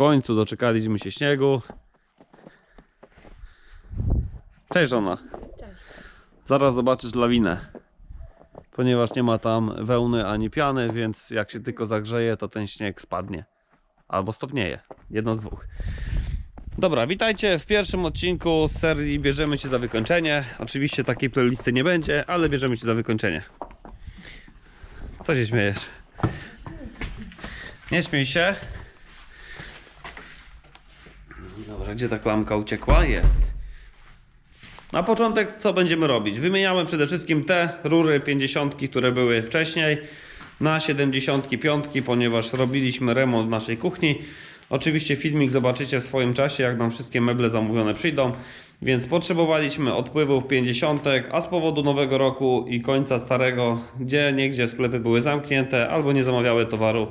końcu doczekaliśmy się śniegu. Cześć żona. Cześć. Zaraz zobaczysz lawinę. Ponieważ nie ma tam wełny ani piany, więc jak się tylko zagrzeje, to ten śnieg spadnie. Albo stopnieje. Jedno z dwóch. Dobra, witajcie w pierwszym odcinku z serii Bierzemy się za wykończenie. Oczywiście takiej playlisty nie będzie, ale bierzemy się za wykończenie. Co się śmiejesz? Nie śmiej się. Dobra, gdzie ta klamka uciekła? Jest. Na początek co będziemy robić? Wymieniamy przede wszystkim te rury 50, które były wcześniej na 75, ponieważ robiliśmy remont w naszej kuchni. Oczywiście filmik zobaczycie w swoim czasie, jak nam wszystkie meble zamówione przyjdą. Więc potrzebowaliśmy odpływów 50, a z powodu nowego roku i końca starego, gdzie niegdzie sklepy były zamknięte albo nie zamawiały towaru,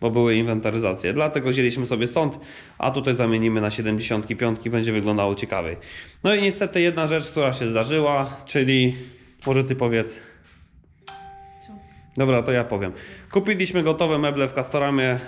bo były inwentaryzacje. Dlatego wzięliśmy sobie stąd, a tutaj zamienimy na 75, będzie wyglądało ciekawiej. No i niestety jedna rzecz, która się zdarzyła, czyli może ty powiedz. Co? Dobra, to ja powiem. Kupiliśmy gotowe meble w Castoramie,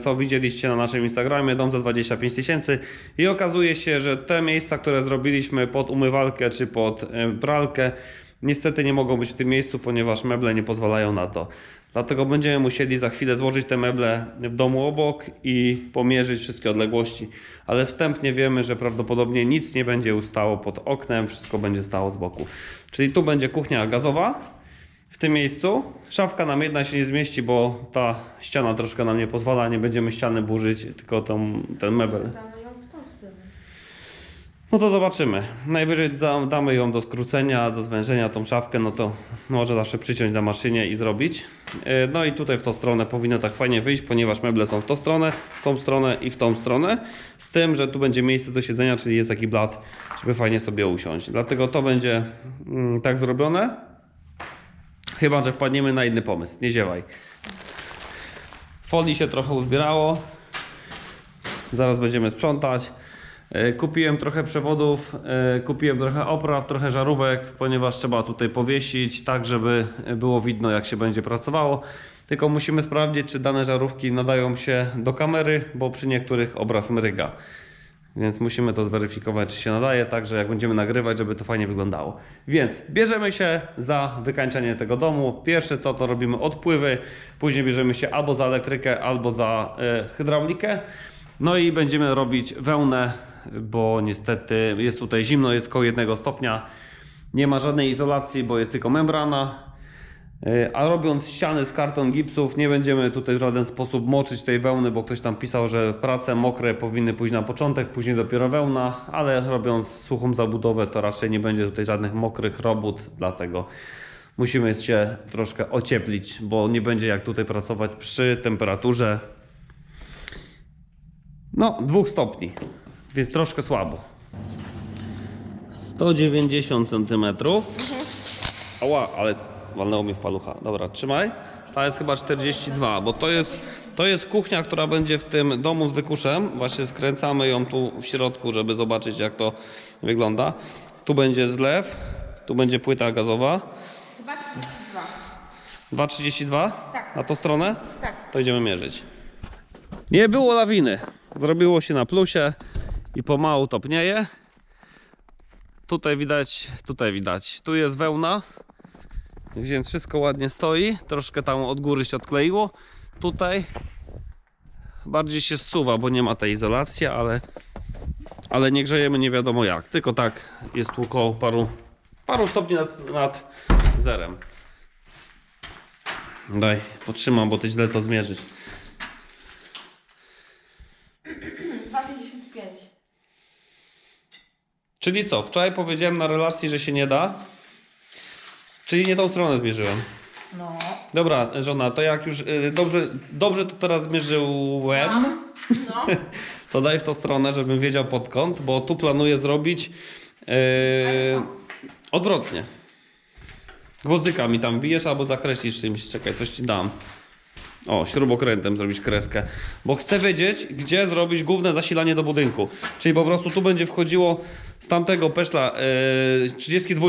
co widzieliście na naszym Instagramie, dom za 25 tysięcy i okazuje się, że te miejsca, które zrobiliśmy pod umywalkę czy pod e, pralkę, niestety nie mogą być w tym miejscu, ponieważ meble nie pozwalają na to. Dlatego będziemy musieli za chwilę złożyć te meble w domu obok i pomierzyć wszystkie odległości. Ale wstępnie wiemy, że prawdopodobnie nic nie będzie ustało pod oknem, wszystko będzie stało z boku. Czyli tu będzie kuchnia gazowa, w tym miejscu. Szafka nam jedna się nie zmieści, bo ta ściana troszkę nam nie pozwala. Nie będziemy ściany burzyć, tylko tą, ten mebel. Damy ją w tą stronę. No to zobaczymy. Najwyżej da, damy ją do skrócenia, do zwężenia tą szafkę, no to może zawsze przyciąć na maszynie i zrobić. E, No i tutaj w tą stronę powinno tak fajnie wyjść, ponieważ meble są w tą stronę, w tą stronę i w tą stronę. Z tym, że tu będzie miejsce do siedzenia, czyli jest taki blat, żeby fajnie sobie usiąść. Dlatego to będzie mm, tak zrobione. Chyba, że wpadniemy na inny pomysł. Nie ziewaj. Folii się trochę uzbierało. Zaraz będziemy sprzątać. E, Kupiłem trochę przewodów, e, kupiłem trochę opraw, trochę żarówek, ponieważ trzeba tutaj powiesić, tak żeby było widno jak się będzie pracowało. Tylko musimy sprawdzić, czy dane żarówki nadają się do kamery, bo przy niektórych obraz mryga. Więc musimy to zweryfikować, czy się nadaje, tak że jak będziemy nagrywać, żeby to fajnie wyglądało. Więc bierzemy się za wykańczanie tego domu. Pierwsze co to robimy odpływy, później bierzemy się albo za elektrykę, albo za e, hydraulikę. No i będziemy robić wełnę, bo niestety jest tutaj zimno, jest koło jednego stopnia. Nie ma żadnej izolacji, bo jest tylko membrana. E, A robiąc ściany z karton gipsów, nie będziemy tutaj w żaden sposób moczyć tej wełny, bo ktoś tam pisał, że prace mokre powinny pójść na początek, później dopiero wełna, ale robiąc suchą zabudowę, to raczej nie będzie tutaj żadnych mokrych robót, dlatego musimy się troszkę ocieplić, bo nie będzie jak tutaj pracować przy temperaturze no, dwóch stopni, więc troszkę słabo. 190 cm. Ała, ale walnęło mnie w palucha. Dobra, trzymaj. Ta jest chyba 42, bo to jest, to jest kuchnia, która będzie w tym domu z wykuszem. Właśnie skręcamy ją tu w środku, żeby zobaczyć jak to wygląda. Tu będzie zlew, tu będzie płyta gazowa. 2,32. 2,32 Tak. na tą stronę? Tak. To idziemy mierzyć. Nie było lawiny. Zrobiło się na plusie i pomału topnieje. Tutaj widać, tutaj widać. Tu jest wełna, więc wszystko ładnie stoi. Troszkę tam od góry się odkleiło. Tutaj bardziej się zsuwa, bo nie ma tej izolacji, ale, ale nie grzejemy nie wiadomo jak. Tylko tak jest około paru, paru stopni nad, nad zerem. Daj, potrzymam, bo ty źle to zmierzysz. Czyli co? Wczoraj powiedziałem na relacji, że się nie da. Czyli nie tą stronę zmierzyłem. No. Dobra, żona, to jak już y, dobrze, dobrze to teraz zmierzyłem, No. to daj w tą stronę, żebym wiedział pod kąt, bo tu planuję zrobić yy, odwrotnie. Gwozdykami tam bijesz albo zakreślisz czymś. Czekaj, coś ci dam. O, śrubokrętem zrobić kreskę. Bo chcę wiedzieć, gdzie zrobić główne zasilanie do budynku. Czyli po prostu tu będzie wchodziło z tamtego peszla yy, 32,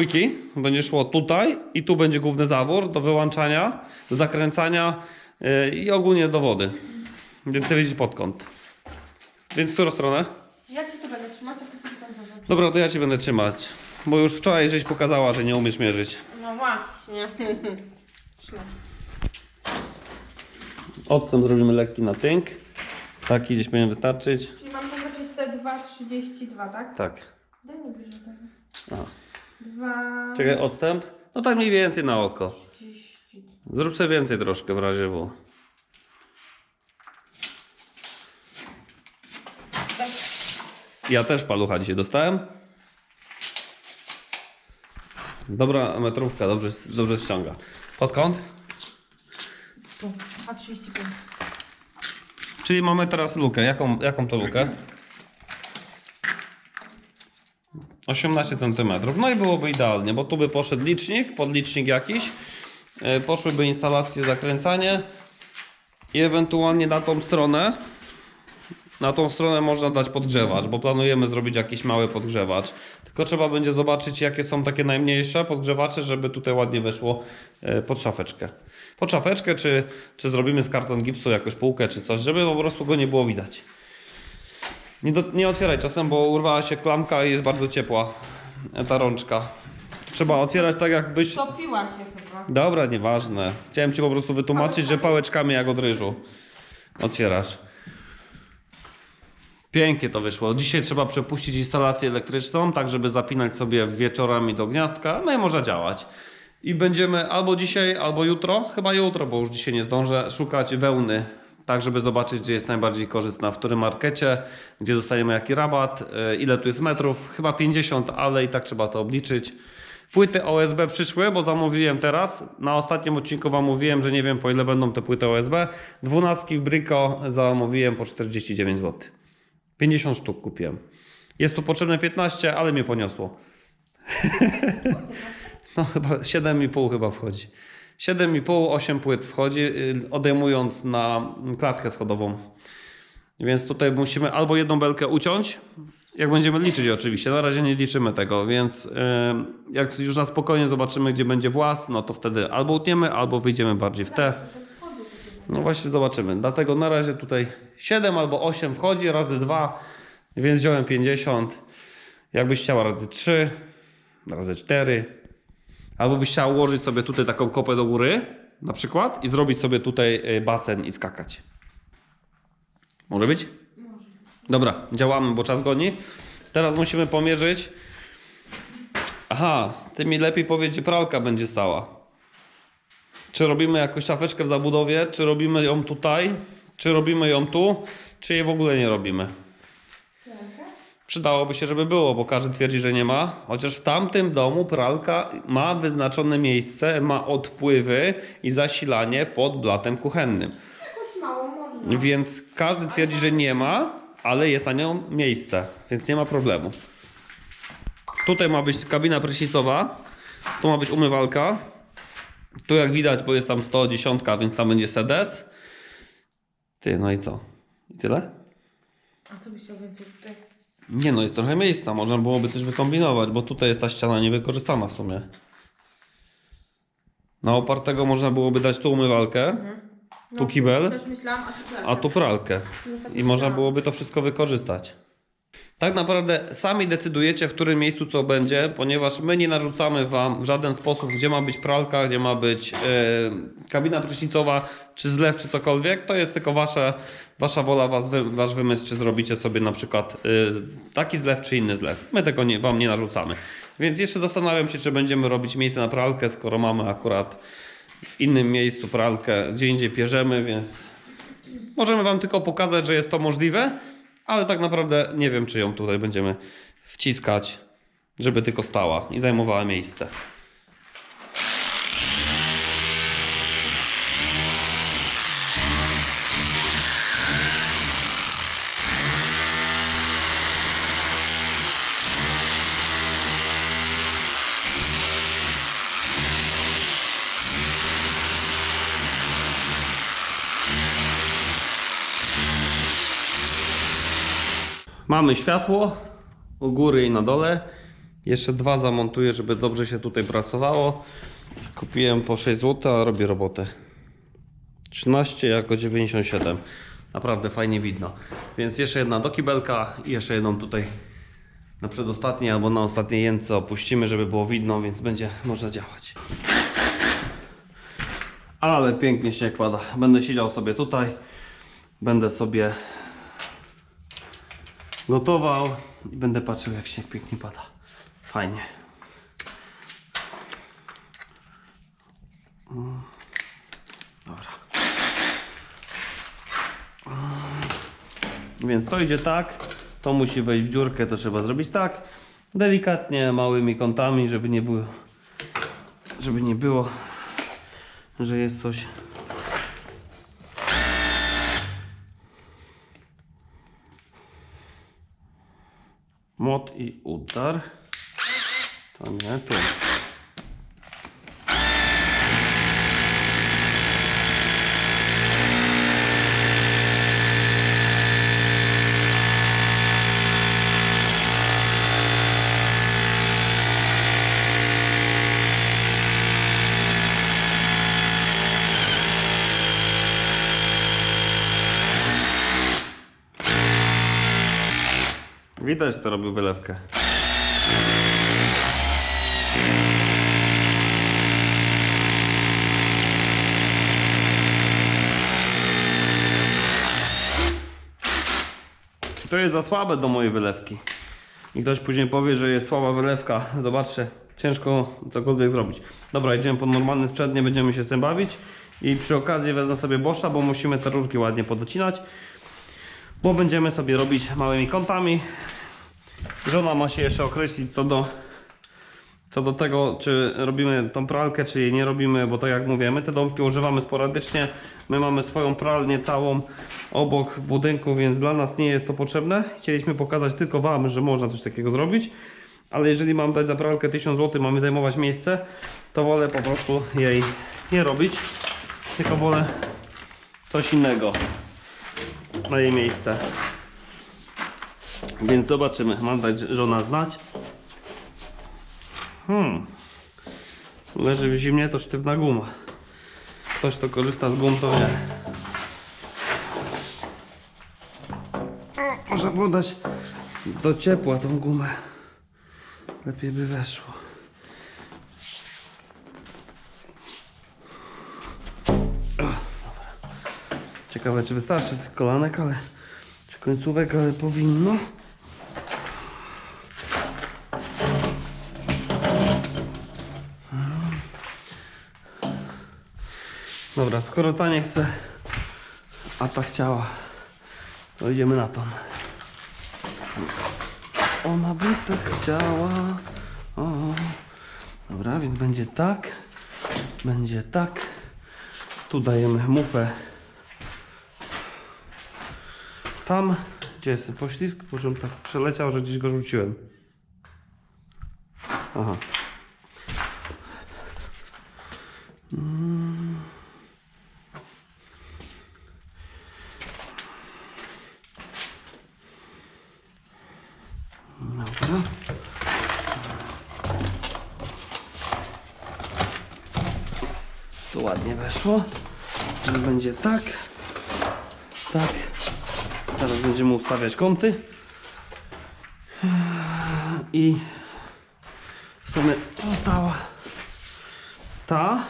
będzie szło tutaj i tu będzie główny zawór do wyłączania, do zakręcania yy, i ogólnie do wody. Więc chcę wiedzieć pod kąt. Więc w którą stronę? Ja cię tu będę trzymać, a ty sobie tam zobacz. Dobra, to ja ci będę trzymać. Bo już wczoraj żeś pokazała, że nie umiesz mierzyć. No właśnie. Trzymaj. Odstęp zrobimy lekki na tynk. Taki gdzieś powinien wystarczyć. Czyli mam zaznaczyć te 2,32, tak? Tak. Daj mi bliżej tego. A. 2... Czekaj, odstęp? No tak mniej więcej na oko. 30. Zrób sobie więcej troszkę w razie W. Tak. Ja też palucha dzisiaj dostałem. Dobra metrówka, dobrze, dobrze ściąga. Pod kąt? Tu. A 35. Czyli mamy teraz lukę. Jaką, jaką to lukę? 18 cm. No i byłoby idealnie, bo tu by poszedł licznik, podlicznik jakiś. E, Poszłyby instalacje, zakręcanie i ewentualnie na tą stronę na tą stronę można dać podgrzewacz, bo planujemy zrobić jakiś mały podgrzewacz. Tylko trzeba będzie zobaczyć, jakie są takie najmniejsze podgrzewacze, żeby tutaj ładnie weszło e, pod szafeczkę. Pod szafeczkę, czy, czy zrobimy z karton gipsu jakąś półkę, czy coś, żeby po prostu go nie było widać. Nie, do, nie otwieraj czasem, bo urwała się klamka i jest bardzo ciepła e, ta rączka. Trzeba otwierać tak, jakbyś. Topiła się chyba. Dobra, nieważne. Chciałem ci po prostu wytłumaczyć, że pałeczkami jak od ryżu otwierasz. Pięknie to wyszło. Dzisiaj trzeba przepuścić instalację elektryczną, tak żeby zapinać sobie wieczorami do gniazdka, no i może działać. I będziemy albo dzisiaj, albo jutro, chyba jutro, bo już dzisiaj nie zdążę, szukać wełny, tak żeby zobaczyć, gdzie jest najbardziej korzystna, w którym markecie, gdzie dostaniemy jaki rabat, e, ile tu jest metrów, chyba 50, ale i tak trzeba to obliczyć. Płyty OSB przyszły, bo zamówiłem teraz. Na ostatnim odcinku Wam mówiłem, że nie wiem po ile będą te płyty OSB. Dwunastki w Brico zamówiłem po 49 zł. 50 sztuk kupiłem. Jest tu potrzebne 15, ale mnie poniosło. no chyba 7,5 chyba wchodzi. 7,5, 8 płyt wchodzi, y, odejmując na klatkę schodową. Więc tutaj musimy albo jedną belkę uciąć, jak będziemy liczyć oczywiście. Na razie nie liczymy tego, więc y, jak już na spokojnie zobaczymy, gdzie będzie włas, no to wtedy albo utniemy, albo wyjdziemy bardziej w te. No właśnie zobaczymy. Dlatego na razie tutaj 7 albo 8 wchodzi razy 2, więc wziąłem 50. Jakbyś chciała razy 3, razy 4. Albo byś chciała ułożyć sobie tutaj taką kopę do góry, na przykład, i zrobić sobie tutaj y, basen i skakać. Może być? Może. Dobra, działamy, bo czas goni. Teraz musimy pomierzyć. Aha, ty mi lepiej powiedz, gdzie pralka będzie stała. Czy robimy jakąś szafeczkę w zabudowie, czy robimy ją tutaj, czy robimy ją tu, czy jej w ogóle nie robimy. Przydałoby się, żeby było, bo każdy twierdzi, że nie ma. Chociaż w tamtym domu pralka ma wyznaczone miejsce, ma odpływy i zasilanie pod blatem kuchennym. Jakoś mało można. Więc każdy twierdzi, że nie ma, ale jest na nią miejsce, więc nie ma problemu. Tutaj ma być kabina prysznicowa, tu ma być umywalka. Tu jak widać, bo jest tam 110, więc tam będzie sedes. Ty, no i co? I tyle? A co byś chciał więcej tutaj? Nie no, jest trochę miejsca, można byłoby też wykombinować, bo tutaj jest ta ściana niewykorzystana w sumie. Na opartego można byłoby dać tu umywalkę, No, Tu kibel? Też myślałam, a tu a tu pralkę. No I można byłoby to wszystko wykorzystać. Tak naprawdę sami decydujecie, w którym miejscu co będzie, ponieważ my nie narzucamy Wam w żaden sposób, gdzie ma być pralka, gdzie ma być e, kabina prysznicowa, czy zlew, czy cokolwiek. To jest tylko wasze, Wasza wola, was, Wasz wymysł, czy zrobicie sobie na przykład e, taki zlew, czy inny zlew. My tego nie, Wam nie narzucamy. Więc jeszcze zastanawiam się, czy będziemy robić miejsce na pralkę, skoro mamy akurat w innym miejscu pralkę, gdzie indziej pierzemy, więc Możemy Wam tylko pokazać, że jest to możliwe, ale tak naprawdę nie wiem, czy ją tutaj będziemy wciskać, żeby tylko stała i zajmowała miejsce. Mamy światło u góry i na dole. Jeszcze dwa zamontuję, żeby dobrze się tutaj pracowało. Kupiłem po 6 zł, a robię robotę. 13 jako 97. naprawdę fajnie widno. Więc jeszcze jedna do kibelka i jeszcze jedną tutaj na przedostatniej albo na ostatniej jędce opuścimy, żeby było widno, więc będzie można działać. Ale pięknie się kłada. Będę siedział sobie tutaj, będę sobie gotował i będę patrzył jak się pięknie pada. Fajnie. Dobra. Więc to idzie tak, to musi wejść w dziurkę, to trzeba zrobić tak. Delikatnie, małymi kątami, żeby nie było, żeby nie było, że jest coś. Mot i udar. To nie tu. Widać, to robił wylewkę. To jest za słabe do mojej wylewki. I ktoś później powie, że jest słaba wylewka. Zobaczcie, ciężko cokolwiek zrobić. Dobra, idziemy pod normalny sprzęt, nie będziemy się z tym bawić. I przy okazji wezmę sobie Boscha, bo musimy te rurki ładnie podocinać. Bo będziemy sobie robić małymi kątami. Żona ma się jeszcze określić co do, co do tego, czy robimy tą pralkę, czy jej nie robimy, bo tak jak mówię, my te domki używamy sporadycznie. My mamy swoją pralnię całą obok w budynku, więc dla nas nie jest to potrzebne. Chcieliśmy pokazać tylko Wam, że można coś takiego zrobić. Ale jeżeli mam dać za pralkę 1000 zł, mamy zajmować miejsce, to wolę po prostu jej nie robić. Tylko wolę coś innego na jej miejsce. Więc zobaczymy. Mam dać żona znać. Hmm. Leży w zimnie to sztywna guma. Ktoś kto korzysta z gum to wie. Można dać do ciepła tą gumę. Lepiej by weszło. Ciekawe czy wystarczy tych kolanek, ale czy końcówek, ale powinno. Dobra, skoro ta nie chce, a ta chciała, to idziemy na to. Ona by tak chciała. O. Dobra, więc będzie tak, będzie tak. Tu dajemy mufę tam, gdzie jest poślizg, żebym tak przeleciał, że gdzieś go rzuciłem. Aha. Mm. Dobra. Tu ładnie weszło. Teraz będzie tak. Tak. Teraz będziemy ustawiać kąty. I w sumie została ta.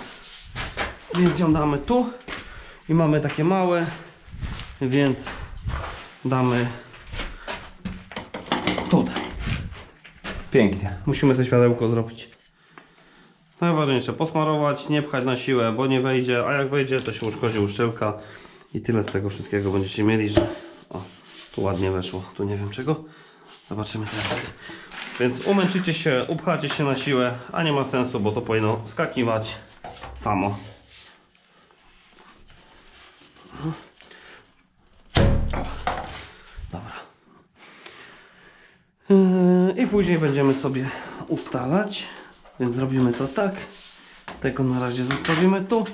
Więc ją damy tu. I mamy takie małe. Więc damy tutaj. Pięknie. Musimy to światełko zrobić. Najważniejsze posmarować, nie pchać na siłę, bo nie wejdzie, a jak wejdzie to się uszkodzi uszczelka i tyle z tego wszystkiego będziecie mieli, że tu ładnie weszło, tu nie wiem czego, zobaczymy teraz. Więc umęczycie się, upchacie się na siłę, a nie ma sensu, bo to powinno skakiwać samo. Dobra. Yy, I później będziemy sobie ustalać. Więc zrobimy to tak. Tego na razie zostawimy tu.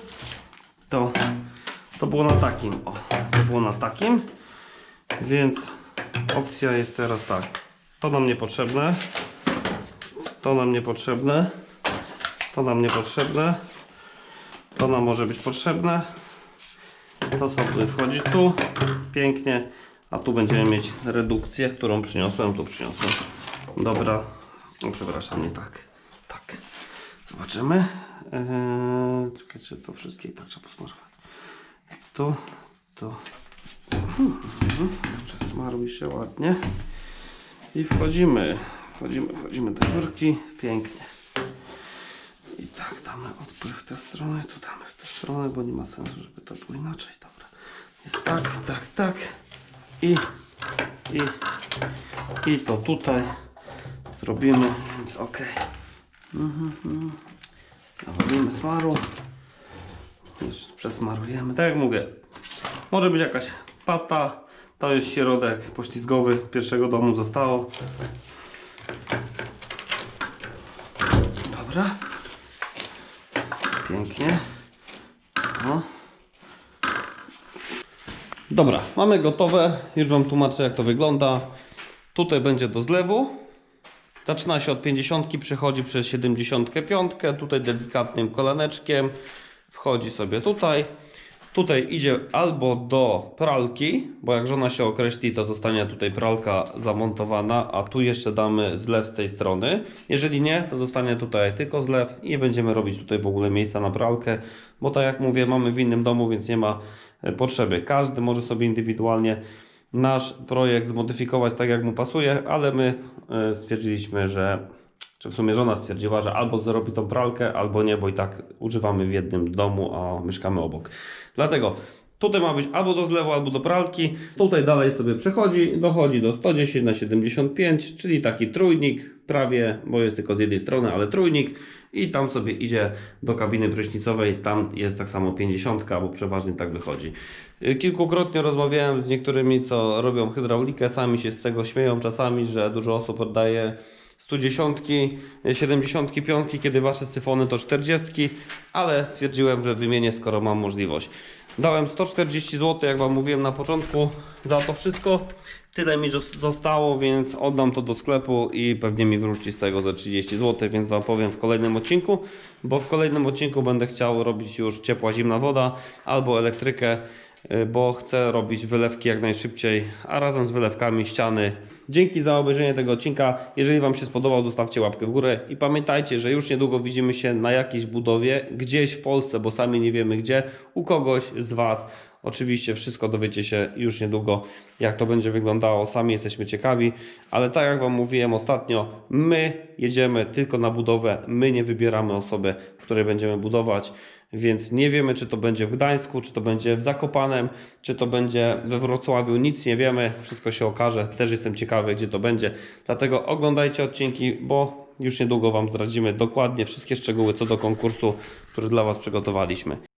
To, to było na takim. O, to było na takim. Więc opcja jest teraz tak. To nam niepotrzebne. To nam niepotrzebne. To nam niepotrzebne. To nam może być potrzebne. To sobie wchodzi tu, pięknie, a tu będziemy mieć redukcję, którą przyniosłem, tu przyniosłem. Dobra, przepraszam, nie tak, tak. Zobaczymy. Eee, czy to wszystkie tak trzeba posmarować. Tu, tu. Dobrze, smaruj się ładnie. I wchodzimy, wchodzimy, wchodzimy do dziurki, pięknie. I tak damy odpływ w tę stronę, tu damy w tę stronę, bo nie ma sensu, żeby to było inaczej. Dobra. Jest tak, tak, tak. I, i, i to tutaj zrobimy, więc ok. Mhm, mhm. Nawalimy smaru. Już przesmarujemy. Tak jak mówię, może być jakaś pasta. To jest środek poślizgowy z pierwszego domu zostało. Dobra. Pięknie. No. Dobra, mamy gotowe. Już Wam tłumaczę jak to wygląda. Tutaj będzie do zlewu. Zaczyna się od 50, przechodzi przez 75, tutaj delikatnym kolaneczkiem. Wchodzi sobie tutaj. Tutaj idzie albo do pralki, bo jak żona się określi, to zostanie tutaj pralka zamontowana, a tu jeszcze damy zlew z tej strony. Jeżeli nie, to zostanie tutaj tylko zlew i nie będziemy robić tutaj w ogóle miejsca na pralkę, bo tak jak mówię, mamy w innym domu, więc nie ma e, potrzeby. Każdy może sobie indywidualnie nasz projekt zmodyfikować tak, jak mu pasuje, ale my e, stwierdziliśmy, że czy w sumie żona stwierdziła, że albo zrobi tą pralkę, albo nie, bo i tak używamy w jednym domu, a mieszkamy obok. Dlatego tutaj ma być albo do zlewu, albo do pralki. Tutaj dalej sobie przechodzi, dochodzi do 110 na 75, czyli taki trójnik prawie, bo jest tylko z jednej strony, ale trójnik. I tam sobie idzie do kabiny prysznicowej, tam jest tak samo 50, bo przeważnie tak wychodzi. Kilkukrotnie rozmawiałem z niektórymi, co robią hydraulikę, sami się z tego śmieją czasami, że dużo osób oddaje 110, 75, kiedy wasze syfony to 40, ale stwierdziłem, że wymienię, skoro mam możliwość. Dałem 140 zł, jak wam mówiłem na początku, za to wszystko. Tyle mi zos- zostało, więc oddam to do sklepu i pewnie mi wróci z tego za 30 zł, więc wam powiem w kolejnym odcinku, bo w kolejnym odcinku będę chciał robić już ciepła, zimna woda albo elektrykę, y, bo chcę robić wylewki jak najszybciej, a razem z wylewkami ściany. Dzięki za obejrzenie tego odcinka. Jeżeli Wam się spodobał, zostawcie łapkę w górę i pamiętajcie, że już niedługo widzimy się na jakiejś budowie, gdzieś w Polsce, bo sami nie wiemy gdzie, u kogoś z Was. Oczywiście wszystko dowiecie się już niedługo, jak to będzie wyglądało. Sami jesteśmy ciekawi, ale tak jak Wam mówiłem ostatnio, my jedziemy tylko na budowę, my nie wybieramy osoby, której będziemy budować, więc nie wiemy, czy to będzie w Gdańsku, czy to będzie w Zakopanem, czy to będzie we Wrocławiu, nic nie wiemy, wszystko się okaże. Też jestem ciekawy, gdzie to będzie. Dlatego oglądajcie odcinki, bo już niedługo Wam zdradzimy dokładnie wszystkie szczegóły co do konkursu, który dla Was przygotowaliśmy.